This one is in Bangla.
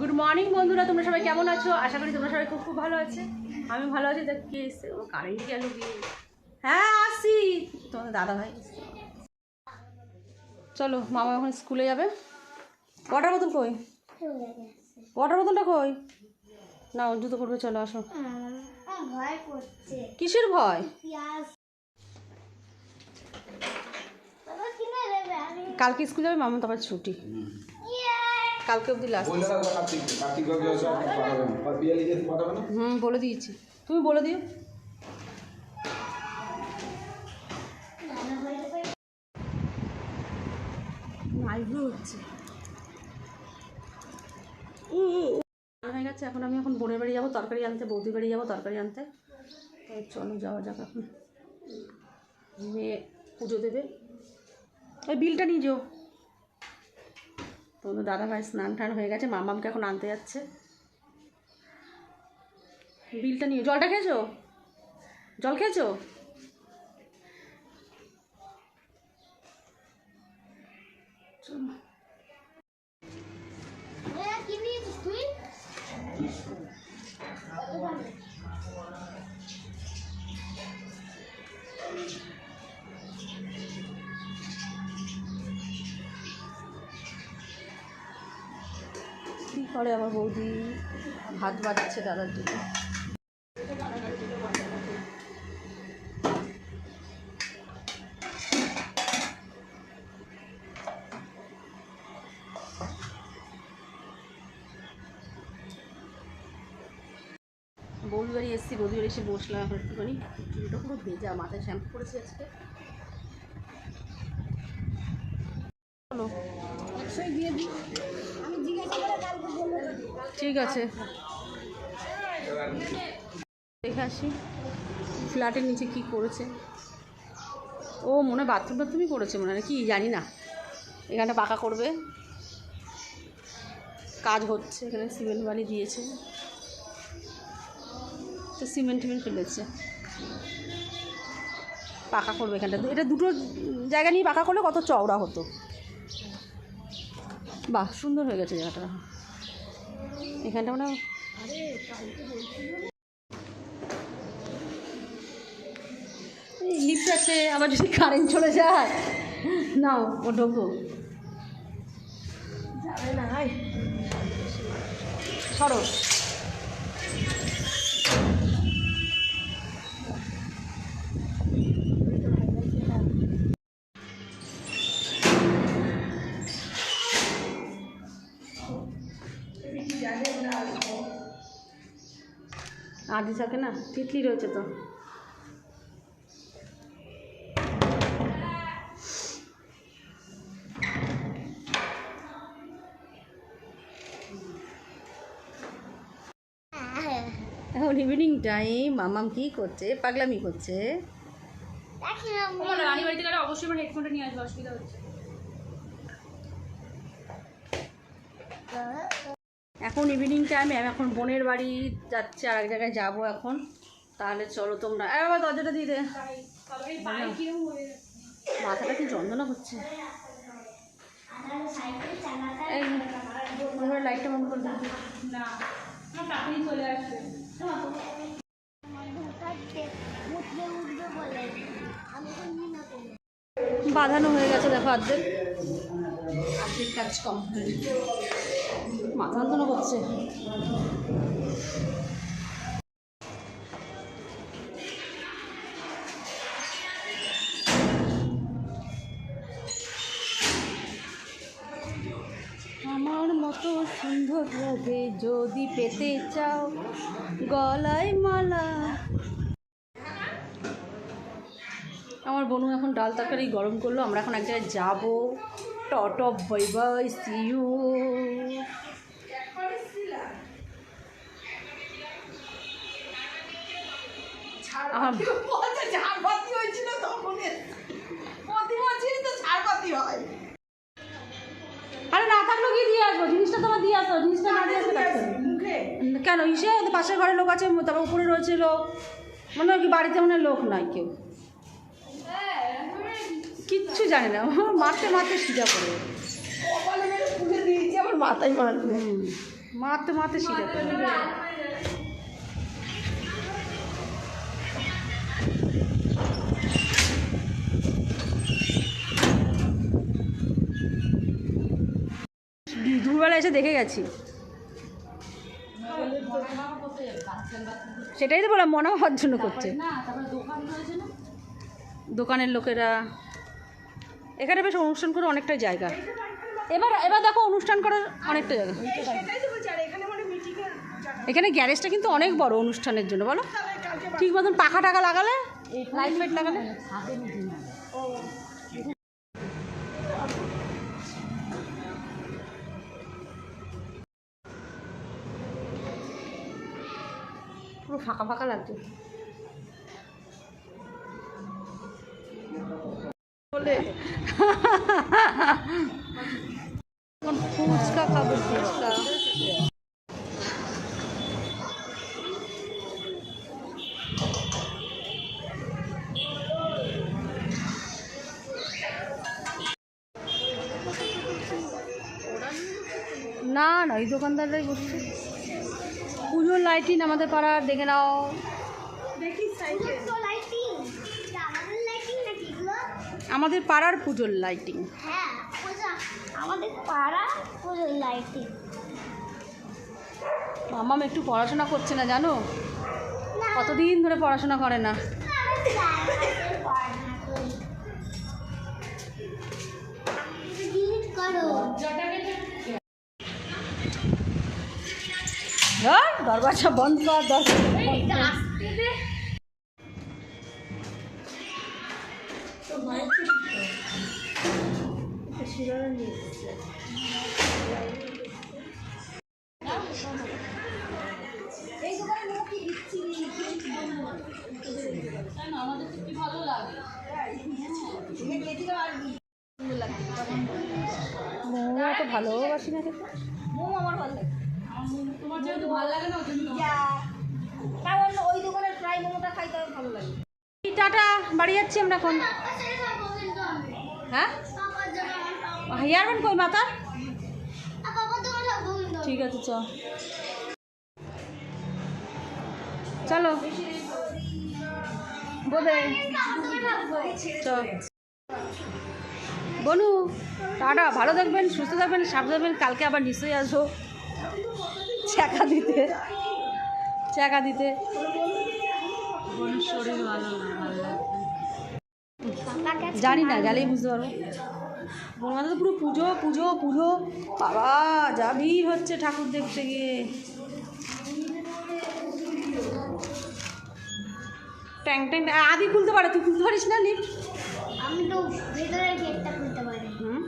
গুড মর্নিং বন্ধুরা, তোমরা সবাই কেমন আছো? আশা করি তোমরা সবাই খুব খুব ভালো আছে। আমি ভালো আছি, দেখ কে এসছে? ও কারেন্ট গেল হ্যাঁ আসছি তোমাদের দাদা ভাই চলো, মামা এখন স্কুলে যাবে। ওয়াটার বোতল কই? ওয়াটার বোতলটা কই? না জুতো পড়বে চলো, আসো। কিসের ভয়? কালকে স্কুল যাবে, মামা, তারপর ছুটি। কালকে অবধি লাস্ট হুম বলে দিয়েছি। তুমি বলে দিও। হচ্ছে। হয়ে গেছে। এখন আমি এখন বোনের বাড়ি যাব তরকারি আনতে বৌদির বাড়ি যাব তরকারি আনতে। তো চলো যাওয়া যাক এখন। মেয়ে পুজো দেবে। ওই বিলটা নিয়ে যাও। তোমাদের দাদা ভাই স্নান টান হয়ে গেছে, মামামকে এখন আনতে যাচ্ছে। বিলটা নিয়ে জলটা খেয়েছো? জল খেয়েছো? তুই? করে আমার বৌদি ভাত বাড়ছে দাদার জন্য। বৌদি বাড়ি এসেছি, বৌদি বাড়ি এসে বসলাম এখন একটুখানি। চুলটা পুরো ভেজা, মাথায় শ্যাম্পু করেছি আজকে। একশোই দিয়ে দিই আমি জিজ্ঞাসা করে কালকে বলব ঠিক আছে। দেখে আসি, ফ্ল্যাটের নিচে কি করেছে। ও, মনে হয় বাথরুম টাথরুমই করেছে মনে হয় কি জানি না। এখানটা পাকা করবে। কাজ হচ্ছে, এখানে সিমেন্ট বালি দিয়েছে। তো সিমেন্ট টিমেন্ট ফেলেছে। পাকা করবে এখানটা। এটা দুটো জায়গা নিয়ে পাকা করলে কত চওড়া হতো। বাহ, সুন্দর হয়ে গেছে জায়গাটা। এখানটা মানে লিফট আছে, আবার যদি কারেন্ট চলে যায়, নাও, ও ঢোকো। যাবে না সরো আদি থাকে না তিতলি রয়েছে তো। এখন ইভিনিং টাইম মামাম কি করছে? পাগলামি করছে। অবশ্যই হেডফোনটা নিয়ে অসুবিধা হচ্ছে। এখন ইভিনিং টাইমে আমি এখন বোনের বাড়ি যাচ্ছি আর এক জায়গায় যাব এখন। তাহলে চলো তোমরা। এ বাবা দরজাটা দিয়ে দে। মাথাটা কি যন্ত্রণা এই লাইটটা বন্ধ করে বাঁধানো হয়ে গেছে দেখো অর্ধেক অর্ধেক কাজ কমপ্লিট। মাথা যন্ত্রণা করছে। আমার মতো সুন্দর লাগে যদি পেতে চাও, গলায় মালা। আমার বনু এখন ডাল তরকারি গরম করল, আমরা এখন এক জায়গায় যাব। টট বাই বাই সিউ আমার আরে না থাকলেও কি দিয়ে আসব জিনিসটা তোমার দিয়ে আসো জিনিসটা না দিয়ে আসলে কাটতে কেন? ইসে পাশের ঘরের লোক আছে তারপর উপরে রয়েছে লোক। মনে হয় কি বাড়িতে মনে লোক নাই কেউ। কিচ্ছু জানে না মারতে মারতে সিধা করে আমার মাথায় মারবে। মারতে মারতে শিখে দুপুরবেলা এসে দেখে গেছি। সেটাই তো বললাম মনে হওয়ার জন্য করছে। দোকানের লোকেরা। এখানে বেশ অনুষ্ঠান করে অনেকটা জায়গা। এবার এবার দেখো অনুষ্ঠান করার অনেকটা জায়গা। এখানে গ্যারেজটা কিন্তু অনেক বড় অনুষ্ঠানের জন্য, বলো। ঠিক মতন পাখা টাকা লাগালে, লাইট ফাইট লাগালে। ফাঁকা ফাঁকা লাগছে। বলে। ফুচকা খাব ফুচকা। না না এই দোকানদাররাই বসছে। পুজোর লাইটিং আমাদের পাড়ার দেখে নাও। আমাদের পাড়ার পুজোর লাইটিং হ্যাঁ আমাদের পাড়া পুজোর লাইটিং মামাম একটু পড়াশোনা করছে না জানো? কতদিন ধরে পড়াশোনা করে না। করো। ধর দরবাজা বন্ধ কর দরজা মোমো তো ভালোবাসি না খেতে কারণ ওই দোকানের ফ্রাই মোমোটা খাইতে ভালো লাগে। টাটা বাড়ি যাচ্ছি আমরা এখন। হ্যাঁ? কই ঠিক আছে চ। চলো। বোধে বনু টাটা ভালো থাকবেন সুস্থ থাকবেন সাবধানে থাকবেন কালকে আবার নিশ্চয়ই আসব। চাকা দিতে। চাকা দিতে। জানি না গেলেই বুঝতে পারব। বনমাতা তো পুরো পুজো পুজো পুজো। বাবা যা ভিড় হচ্ছে ঠাকুর দেখতে গিয়ে। ট্যাং ট্যাং আদি খুলতে পারে তুই খুলতে পারিস না লিফট আমি তো ভেতরের গেটটা খুলতে পারি। হুম?